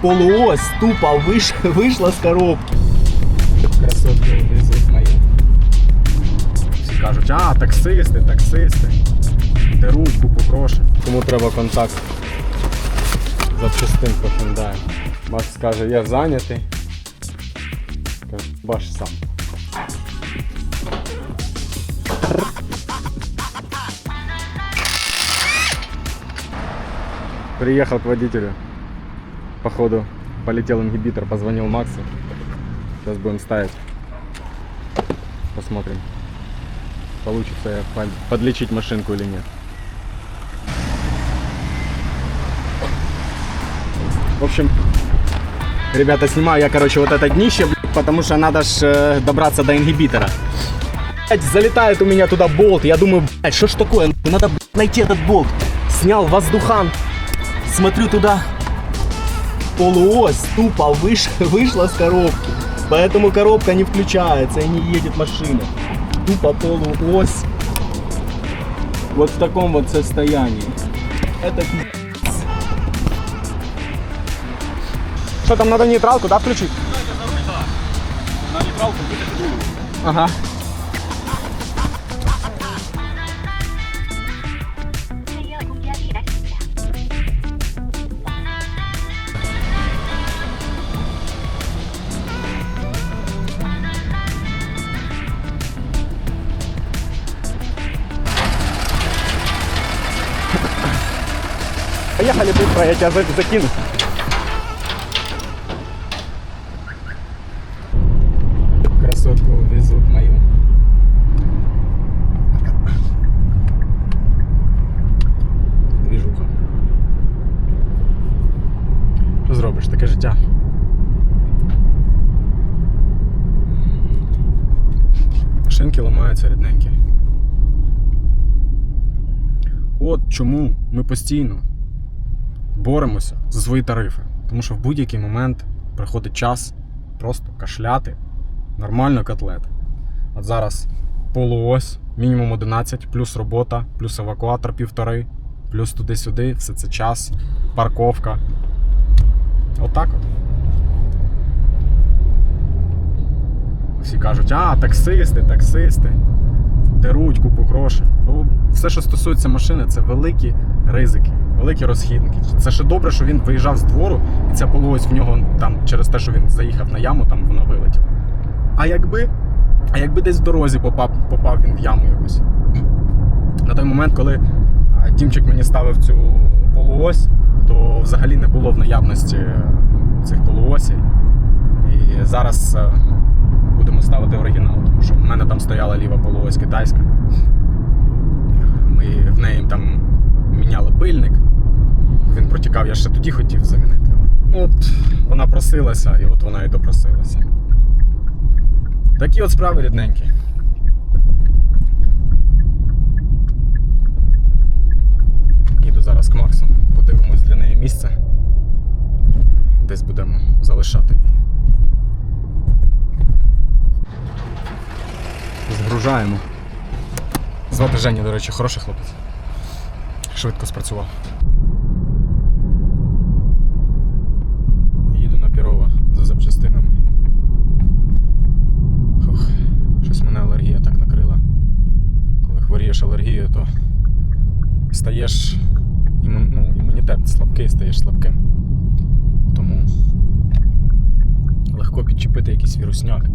полуось тупо виш, вийшла з коробки. Красотки везуть мої. Всі кажуть, а, таксисти, таксисти. Деруть купу грошей. Кому треба контакт запчастин по Hyundai. Макс скаже, я зайнятий. Баш сам. Приехал к водителю. Походу полетел ингибитор, позвонил Максу. Сейчас будем ставить. Посмотрим, получится под- подлечить машинку или нет. В общем, Ребята, снимаю я, короче, вот это днище, блядь, потому что надо ж э, добраться до ингибитора. Блядь, залетает у меня туда болт, я думаю, блядь, что ж такое, надо блядь, найти этот болт. Снял воздухан, смотрю туда, полуось тупо выш, вышла с коробки. Поэтому коробка не включается и не едет машина. Тупо полуось. Вот в таком вот состоянии. Это. Что там надо нейтралку, да, включить? Ага. Поехали быстро, я тебя закину. Красотку везут мою. Двіжуха. Що зробиш? Таке життя. Шинки ламаються рідненькі. От чому ми постійно боремося за свої тарифи. Тому що в будь-який момент приходить час просто кашляти нормально котлет. От зараз полуось, мінімум 11, плюс робота, плюс евакуатор півтори, плюс туди-сюди, все це час, парковка. Отак от. Всі кажуть, а, таксисти, таксисти. Деруть купу грошей. Бо все, що стосується машини, це великі ризики, великі розхідники. Це ще добре, що він виїжджав з двору, і ця полуось в нього там через те, що він заїхав на яму, там воно вилетіло. А якби, а якби десь в дорозі попав, попав він в яму якусь. На той момент, коли Тімчик мені ставив цю полуось, то взагалі не було в наявності цих полуосей. І зараз е, будемо ставити оригінал, тому що в мене там стояла ліва полуось китайська. Ми в неї там міняли пильник. Протікав, я ще тоді хотів замінити. От вона просилася, і от вона і допросилася. Такі от справи рідненькі. Їду зараз к Максу, подивимось для неї місце. Десь будемо залишати її. Згружаємо. Звати Женя, до речі, хороший хлопець. Швидко спрацював. Їду на Пірова за запчастинами. Хух, щось мене алергія так накрила. Коли хворієш алергією, то стаєш ну, імунітет слабкий, стаєш слабким. Тому легко підчепити якийсь вірусняк.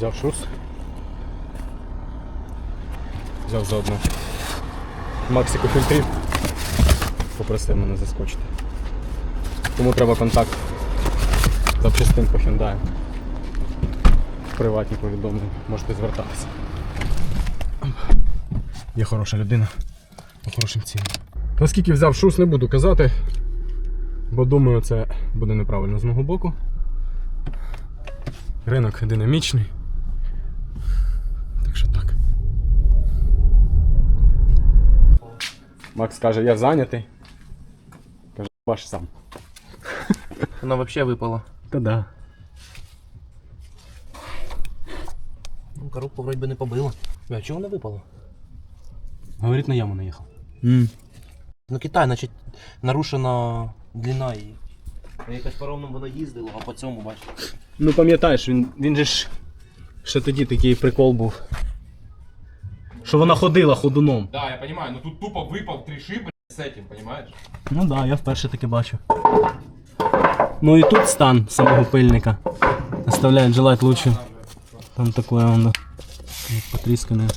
Взяв шус. Взяв заодно. Максику фільтрів. Попросив мене заскочити. Кому треба контакт запчастин по Hyundai. Приватні повідомлення. Можете звертатися. Є хороша людина. по хорошим цінам. Наскільки взяв шус, не буду казати, бо думаю, це буде неправильно з мого боку. Ринок динамічний. Так що так. Макс каже, я зайнятий. Каже, баш сам. Вона вообще випала. Та да. Ну, коробку вроді би не побила. А чого вона випала? Говорить, на яму наїхав. Ну Китай, значить, нарушена длина її. Ну, Якось по ровному вона їздила, а по цьому бачиш. Ну пам'ятаєш, він, він же ж ще тоді такий прикол був. Що вона ходила ходуном. Да, я понимаю, но тут тупо выпал три шиби с этим, понимаешь? Ну да, я вперше таки бачу. Ну і тут стан самого пильника. Оставляет желать лучше. Там такое он потріскане.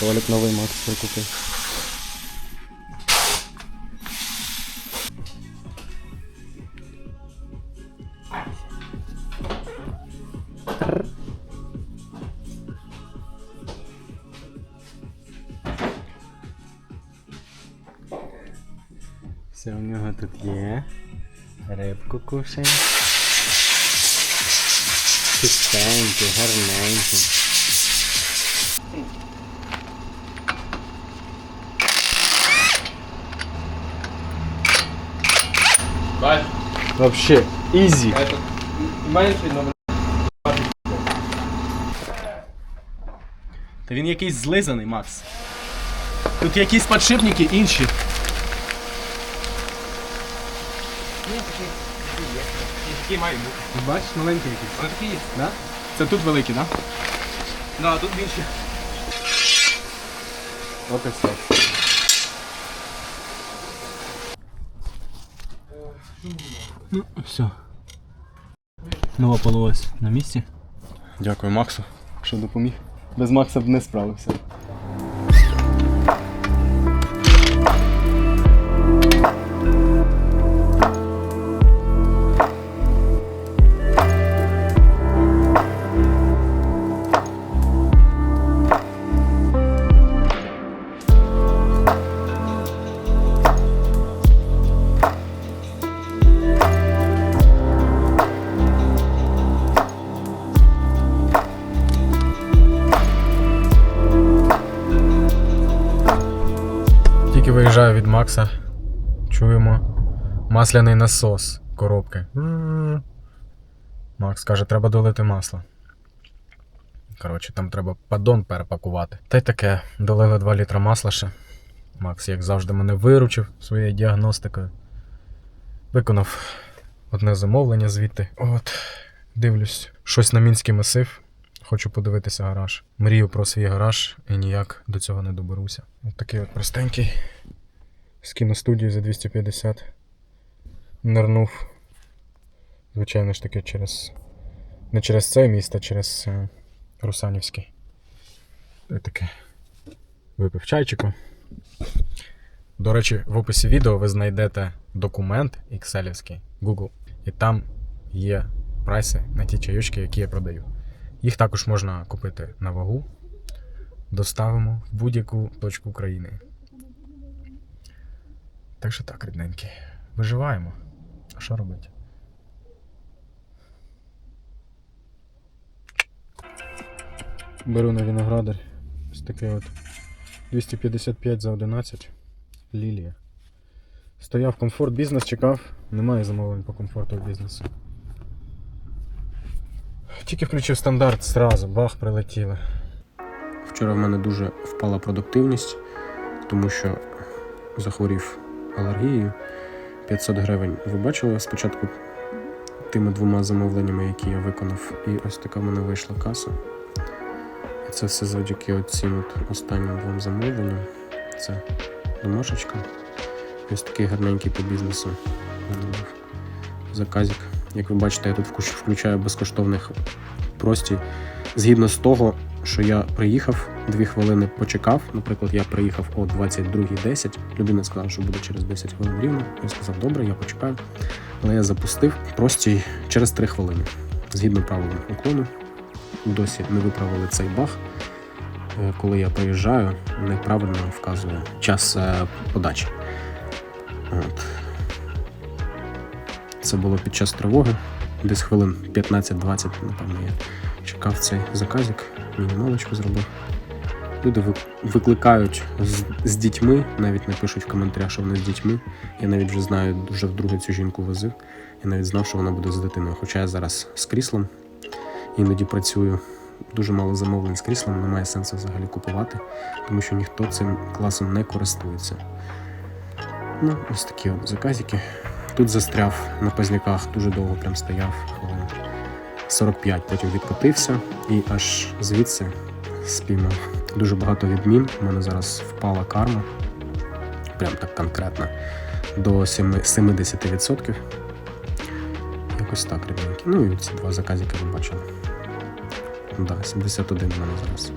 Туалет новий Макс прикупив. Все у нього тут є. Рибку кушає. Чистенький, гарненький. Бачиш, Вообще, ізі. менший, Та він якийсь злизаний, Макс. Тут якісь підшипники інші. Такие мають бути. Бачиш, маленький якийсь. Вони такі є. Да? Це тут великий, так? Да, тут більше. Да? От і все. Ну, все. Нова полуось на місці. Дякую Максу, що допоміг. Без Макса б не справився. Масляний насос коробки. Макс каже, треба долити масло. Коротше, там треба паддон перепакувати. Та й таке, долили 2 літра масла ще. Макс, як завжди, мене виручив своєю діагностикою. Виконав одне замовлення звідти. От, дивлюсь, щось на мінський масив. Хочу подивитися гараж. Мрію про свій гараж і ніяк до цього не доберуся. От такий от простенький. З кіностудії за 250. Нирнув. Звичайно ж таки, через. Не через це місто, а через е, Русанівський. Та таке. Випив чайчику. До речі, в описі відео ви знайдете документ Excelівський Google. І там є прайси на ті чайочки, які я продаю. Їх також можна купити на вагу. Доставимо в будь-яку точку України. Так що так, рідненькі. Виживаємо. Що робити? Беру на виноградар. Ось таке от 255 за 11. Лілія. Стояв комфорт бізнес, чекав. Немає замовлень по комфорту бізнесу. Тільки включив стандарт зразу, бах, прилетіли. Вчора в мене дуже впала продуктивність, тому що захворів алергією. 500 гривень. Ви бачили спочатку тими двома замовленнями, які я виконав, і ось така в мене вийшла каса. І це все завдяки цим от останнім двом замовленням. Це домашечка. Ось такий гарненький по бізнесу. Заказик. Як ви бачите, я тут включаю безкоштовних простій. Згідно з того, що я приїхав, дві хвилини почекав. Наприклад, я приїхав о 22.10. Людина сказала, що буде через 10 хвилин рівно. Я сказав, добре, я почекаю. Але я запустив простій через 3 хвилини. Згідно правилам уклону, досі не виправили цей баг. е, коли я приїжджаю, неправильно вказує час е, подачі. От. Це було під час тривоги. Десь хвилин 15-20, напевно, я чекав цей заказик, мінімалочку зробив. Люди викликають з, з дітьми, навіть не пишуть в коментарях, що вони з дітьми. Я навіть вже знаю, дуже вдруге цю жінку возив. Я навіть знав, що вона буде з дитиною. Хоча я зараз з кріслом іноді працюю. Дуже мало замовлень з кріслом, немає сенсу взагалі купувати, тому що ніхто цим класом не користується. Ну, ось такі от заказики. Тут застряв на пазняках, дуже довго прям стояв, 45, потім відкотився і аж звідси спіймав. Дуже багато відмін. У мене зараз впала карма. Прям так конкретно. До 70%. Якось так, ребенки. Ну і ці два заказики ви бачили. Да, 71 у мене зараз.